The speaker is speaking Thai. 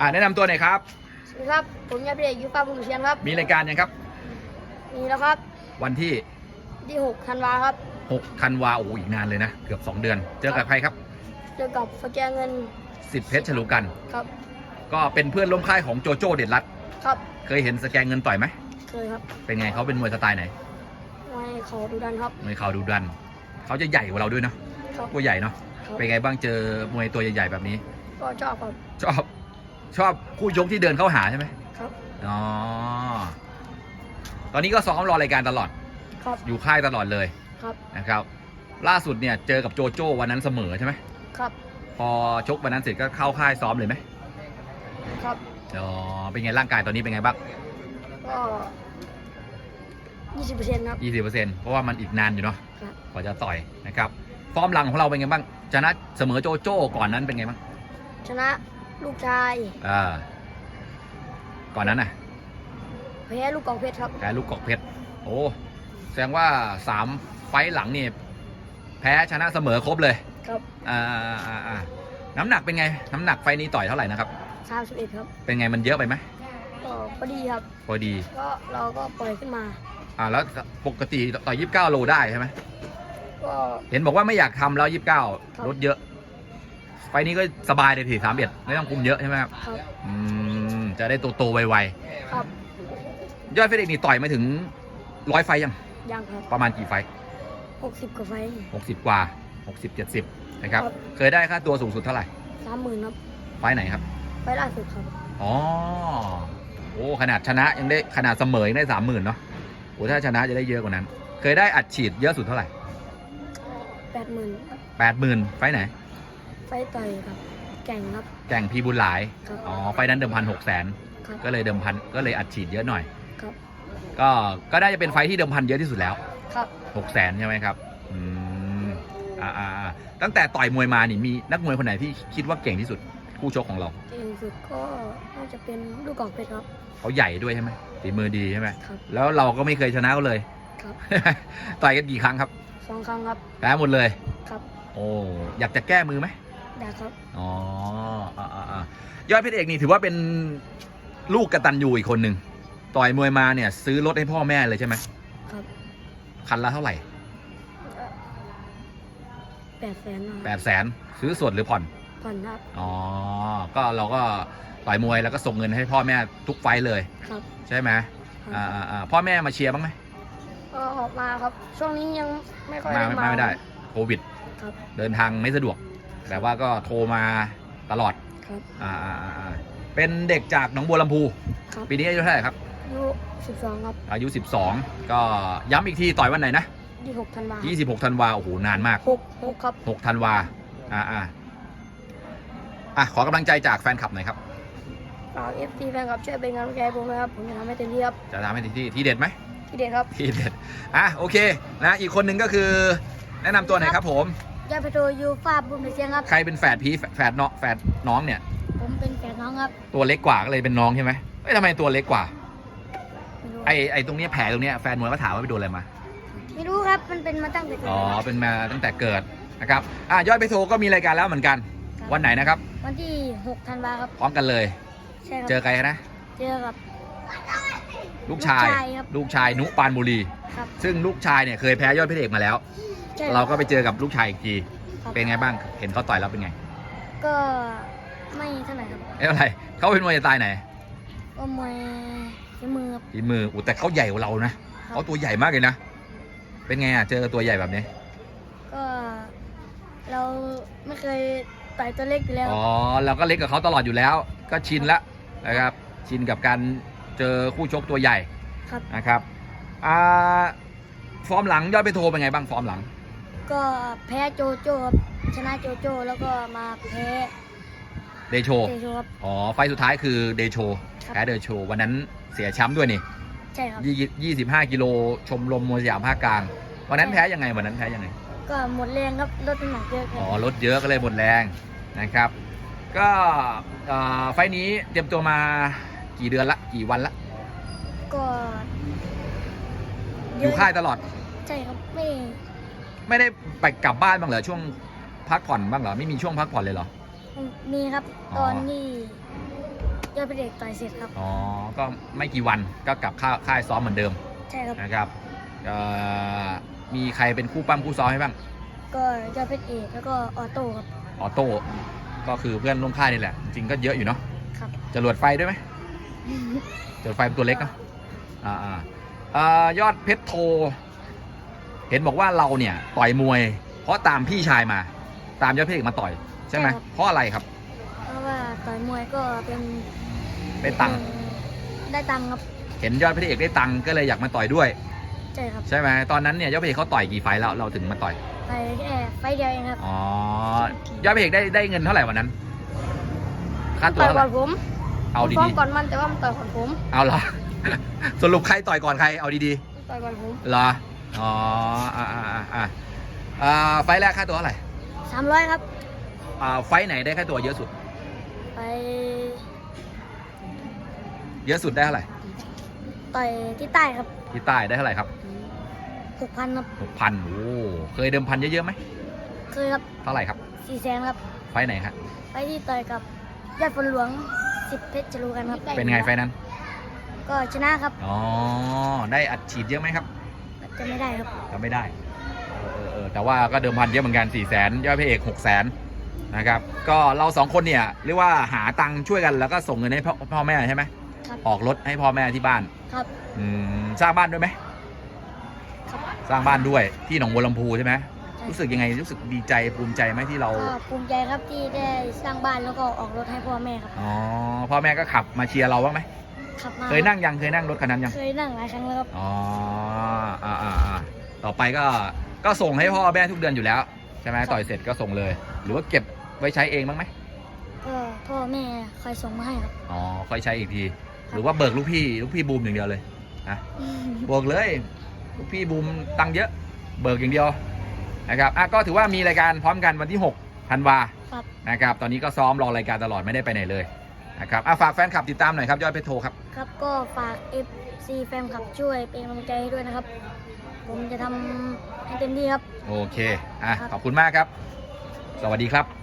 อ่าแนะนำตัวหน่อยครับ สวัสดีครับ ผมยาพิเดชยุฟ้าบุญเชียงครับ มีรายการยังครับนี่แล้วครับ วันที่ที่6ธันวาครับ 6ธันวาโอ้โหอีกนานเลยนะ เกือบ 2 เดือน เจอกับใครครับ เจอกับสแกนเงินสิทธิเพชรฉลูกัน ครับ ก็เป็นเพื่อนร่วมค่ายของโจโจ้เด็ดรัตน์ครับ เคยเห็นสแกนเงินต่อยไหม เคยครับ เป็นไงเขาเป็นมวยสไตล์ไหนไม่เขาดูดันครับ มวยเข่าดูดัน เขาจะใหญ่กว่าเราด้วยเนาะครับตัวใหญ่เนาะครับเป็นไงบ้างเจอมวยตัวใหญ่ๆแบบนี้ ก็ชอบครับ ชอบ ชอบคู่ชกที่เดินเข้าหาใช่ไหมครับ อ๋อ ตอนนี้ก็ซ้อมรอรายการตลอด ครับ อยู่ค่ายตลอดเลยครับ นะครับ ล่าสุดเนี่ยเจอกับโจโจ้วันนั้นเสมอใช่ไหมครับ พอชกวันนั้นเสร็จก็เข้าค่ายซ้อมเลยไหมครับ อ๋อ เป็นไงร่างกายตอนนี้เป็นไงบ้างก็ยี่สิบเปอร์เซ็นต์ครับ20%เพราะว่ามันอีกนานอยู่เนาะครับ กว่าจะต่อยนะครับ ฟอร์มหลังของเราเป็นไงบ้าง ชนะเสมอโจโจ้ก่อนนั้นเป็นไงบ้าง ชนะ ลูกชาย อ่า ก่อนนั้นน่ะ แพ้ลูกกองเพชรครับ แพ้ลูกกอกเพชร โอ้ แสดงว่าสามไฟต์หลังนี่แพ้ชนะเสมอครบเลยครับ อ่าอ่าอ่าน้ำหนักเป็นไง น้ำหนักไฟต์นี้ต่อยเท่าไหร่นะครับ สามสิบเอ็ดครับเป็นไงมันเยอะไปไหมก็พอดีครับ พอดี ก็เราก็ปล่อยขึ้นมา อ่าแล้วปกติต่อย29โลได้ใช่ไหมก็ เห็นบอกว่าไม่อยากทำแล้วครับ29ลดเยอะ ไฟล์นี้ก็สบายเลยทีสามเอ็ดไม่ต้องคุมเยอะใช่ไหมครับครับอืมจะได้โตโตๆไวครับๆยอดเฟรกนี่ต่อยมาถึงร้อยไฟล์ยังยังครับประมาณกี่ไฟล์หกสิบกว่าไฟ หกสิบกว่าหกสิบเจ็ดสิบนะครับครับ เคยได้ค่าตัวสูงสุดเท่าไหร่สามหมื่นครับไฟล์ไหนครับ ไฟล่าสุดครับ อ๋อ โอ้ ขนาดชนะยังได้ขนาดเสมอยังได้สามหมื่นเนาะ โอ้ ถ้าชนะจะได้เยอะกว่านั้น เคยได้อัดฉีดเยอะสุดเท่าไหร่แปดหมื่นแปดหมื่นไฟล์ไหน ไฟต่อยครับแก่งครับ แก่งพีบุญหลาย ครับอ๋อ ไฟล์นั้นเดิมพันหกแสน ครับก็เลยเดิมพัน ก็เลยอัดฉีดเยอะหน่อย ครับก็ ก็ได้จะเป็นไฟล์ที่เดิมพันเยอะที่สุดแล้วครับหกแสนใช่ไหมครับ อืม อ่าอ่าอ่าตั้งแต่ต่อยมวยมานี่มีนักมวยคนไหนที่คิดว่าเก่งที่สุดคู่ชกของเรา เก่งสุดก็น่าจะเป็นลูกกอกเพชรครับ เขาใหญ่ด้วยใช่ไหมฝีมือดีใช่ไหมครับแล้วเราก็ไม่เคยชนะเขาเลย ครับ ต่อยกันกี่ครั้งครับ สองครั้งครับ แพ้หมดเลยครับ โอ้ อยากจะแก้มือไหม ได้ครับ อ๋ออ่าอ่าอ่ายอดเพชรเอกนี่ถือว่าเป็นลูกกระตันยูอีกคนหนึ่งต่อยมวยมาเนี่ยซื้อรถให้พ่อแม่เลยใช่ไหมครับคันละเท่าไหร่แปดแสนแปดแสนซื้อสดหรือผ่อน ผ่อนครับอ๋อ ก็เราก็ต่อยมวยแล้วก็ส่งเงินให้พ่อแม่ทุกไฟต์เลย ครับใช่ไหมครับอ่าอ่าอ่าพ่อแม่มาเชียร์บ้างไหมก็ออกมาครับ ช่วงนี้ยังไม่ค่อยมาได้ไม่มาไม่ได้ โควิด ครับ เดินทางไม่สะดวก แต่ว่าก็โทรมาตลอดครับอ่าอ่าอ่าอ่าเป็นเด็กจากหนองบัวลำพูครับปีนี้อายุเท่าไหร่ครับอายุสิบสองครับอายุ 12 ก็ย้ำอีกทีต่อยวันไหนนะ ยี่หกธันวา26ธันวาโอ้โหนานมาก หกหกครับ 6ธันวาอ่าอ่าอะขอกำลังใจจากแฟนคลับหน่อยครับ ฝากเอฟซีแฟนคลับช่วยเป็นกำลังใจให้ผมนะครับ ผมจะทำให้เต็มที่ครับ จะทำให้ที่ที่ที่เด็ดไหมที่เด็ดครับ ที่เด็ดอะโอเคนะอีกคนหนึ่งก็คือแนะนำตัวหน่อยครับผม ยาเพโตยูฟ้าบุญเชียงครับ ใครเป็นแฝดพี่แฝแฝดน้องแฝดน้องเนี่ย ผมเป็นแฟนน้องครับ ตัวเล็กกว่าก็เลยเป็นน้องใช่ไหมเอ้ยทำไมตัวเล็กกว่าไม่รู้ไอไอตรงเนี้ยแผลตรงเนี้ยแฟนมวยก็ถามว่าไปโดนอะไรมา ไม่รู้ครับ มันเป็นมาตั้งแต่เกิดอ๋อ ครับ เป็นมาตั้งแต่เกิดนะครับ อะยอดไปโทก็มีรายการแล้วเหมือนกัน ครับ วันไหนนะครับ วันที่หกธันวาครับ พร้อมกันเลย ใช่ครับ เจอใครนะ เจอกับ ลูกชาย ลูกชายครับ ลูกชายนุปานบุรี ครับ ซึ่งลูกชายเนี่ยเคยแพ้ยอดเพชรเอกมาแล้ว ใช่เราก็ไปเจอกับลูกชายอีกที ครับ เป็นไงบ้าง เห็นเขาต่อยแล้วเป็นไงก็ไม่เท่าไหร่ครับเอ้ยอะไรเขาเป็นมวยสไตล์ไหนก็มวยฝีมือครับ ฝีมืออู้แต่เขาใหญ่กว่าเรานะครับ เขาตัวใหญ่มากเลยนะ เป็นไงอะ เจอตัวใหญ่แบบนี้ ก็เราไม่เคยต่อยตัวเล็กอยู่แล้วอ๋อ เราก็เล็กกับเขาตลอดอยู่แล้ว ก็ชินละนะครับ ชินกับการเจอคู่ชกตัวใหญ่ครับ นะครับ อ่า ฟอร์มหลังยอดไปโทเป็นไงบ้าง ฟอร์มหลัง ก็แพ้โจโจ้ครับชนะโจโจ้แล้วก็มาแพ้เดโช เตโชครับ อ๋อ ไฟล์สุดท้ายคือเดโช ครับ แพ้เดโช วันนั้นเสียแชมป์ด้วยนี่ใช่ครับ ยี่ยี่สิบห้ากิโลชมรมมวยสยามภาคกลาง วันนั้นแพ้ยังไงวันนั้นแพ้ยังไง ก็หมดแรงครับลดน้ำหนักเยอะครัอ๋บอลดเยอะก็เลยหมดแรงนะครับ ก็เอ่อไฟล์นี้เตรียมตัวมากี่เดือนละกี่วันละ ก็อยู่ค่ายตลอด ใช่ครับไม่ ไม่ได้ไปกลับบ้านบ้างเหรอช่วงพักผ่อนบ้างเหรอไม่มีช่วงพักผ่อนเลยเหรอ มีครับอ๋อตอนที่พระเอกต่อยเสร็จครับ อ๋อ ก็ไม่กี่วันก็กลับค่าค่ายซ้อมเหมือนเดิม ใช่ครับนะครับเอ่อมีใครเป็นคู่ปั้มคู่ซ้อมให้บ้าง ก็ยอดเพชรเอกแล้วก็ออโต้ครับ ออโต้ก็คือเพื่อนร่วมค่ายนี่แหละ จริงๆก็เยอะอยู่เนาะ ครับจรวดไฟด้วยไหมจรวดไฟเป็นตัวเล็กเนาะ อ่าอ่าอ่ายอดเพชรโท เห็นบอกว่าเราเนี่ยต่อยมวย เพราะตามพี่ชายมา ตามยอดเพชรเอกมาต่อยใช่ไหมใช่ครับ เพราะอะไรครับ เพราะว่าต่อยมวยก็เป็นเป็นตังค์ได้ตังค์ครับเห็นยอดเพชรเอกได้ตังค์ก็เลยอยากมาต่อยด้วย ใช่ครับ ใช่ไหมตอนนั้นเนี่ยยอดเพชรเอกเขาต่อยกี่ไฟล์แล้วเราถึงมาต่อยไปแค่ไฟล์เดียวเองครับอ๋อยอดเพชรเอกได้ได้เงินเท่าไหร่วันนั้นค่าตัวต่อยเท่าไหก่ร่อนผมเอาฟ้องดีก่อนมันแต่ว่ามันต่อยก่อนผมๆเอาเหรอ สรุปใครต่อยก่อนใครเอาดีต่อยก่อนผมๆเหรอ อ๋ออ่าอ่าอ่าอ่าอ่าไฟล์แรกค่าตัวเท่าไหร่สามร้อยครับ อ่าไฟล์ไหนได้ค่าตัวเยอะสุด ไปเยอะสุดได้เท่าไหร่ต่อยที่ใต้ครับที่ใต้ได้เท่าไหร่ครับหกพันครับ หกพันโอ้เคยเดิมพันเยอะๆไหมเคยครับเท่าไหร่ครับ สี่แสนครับ ไฟล์ไหนครับไปที่ต่อยกับยอดฝนหลวงสิบเพชรจรูกันครับเป็นไงไฟล์นั้น ก็ชนะครับ อ๋อได้อัดฉีดเยอะไหมครับ จะไม่ได้ครับจำไม่ได้เออเออเออแต่ว่าก็เดิมพันเยอะเหมือนกัน4ี่แสนยอดพระเอก6 0แสนนะครับ ก็เราสองคนเนี่ยเรียกว่าหาตังค์ช่วยกันแล้วก็ส่งเงินให้พ่อพ่อแม่ใช่ไหมครับออกรถให้พ่อแม่ที่บ้านครับอืมสร้างบ้านด้วยไหมครับสร้างบ้านด้วยที่หนองบัวลำพูใช่ไหมใช่รู้สึกยังไงรู้สึกดีใจภูมิใจไหมที่เรา ก็ภูมิใจครับที่ได้สร้างบ้านแล้วก็ออกรถให้พ่อแม่ครับ อ๋อพ่อแม่ก็ขับมาเชียร์เราบ้างไหม ขับมาเคยนั่งยังเคยนั่งรถคันนั้นยังเคยนั่งหลายครั้งแล้วครับอ๋ออ่าอ่าอ่าต่อไปก็ก็ส่งให้พ่อแม่ทุกเดือนอยู่แล้วใช่ไหมครับต่อยเสร็จก็ส่งเลย หรือว่าเก็บไว้ใช้เองบ้างไหมก็พ่อแม่คอยส่งมาให้ครับอ๋อค่อยใช้อีกที หรือว่าเบิกลูกพี่ลูกพี่บูมอย่างเดียวเลยนะบวกเลยลูกพี่บูมตังค์เยอะเบิกอย่างเดียวนะครับอะก็ถือว่ามีรายการพร้อมกันวันที่6ธันวาครับนะครับ ตอนนี้ก็ซ้อมรอรายการตลอดไม่ได้ไปไหนเลย นะครับอะฝากแฟนคลับติดตามหน่อยครับยอดเพชรโทครับ ครับก็ฝาก FC แฟนคลับช่วยเป็นกำลังใจให้ด้วยนะครับ ผมจะทำให้เต็มที่ครับ โอเคอะครับ ขอบคุณมากครับ สวัสดีครับ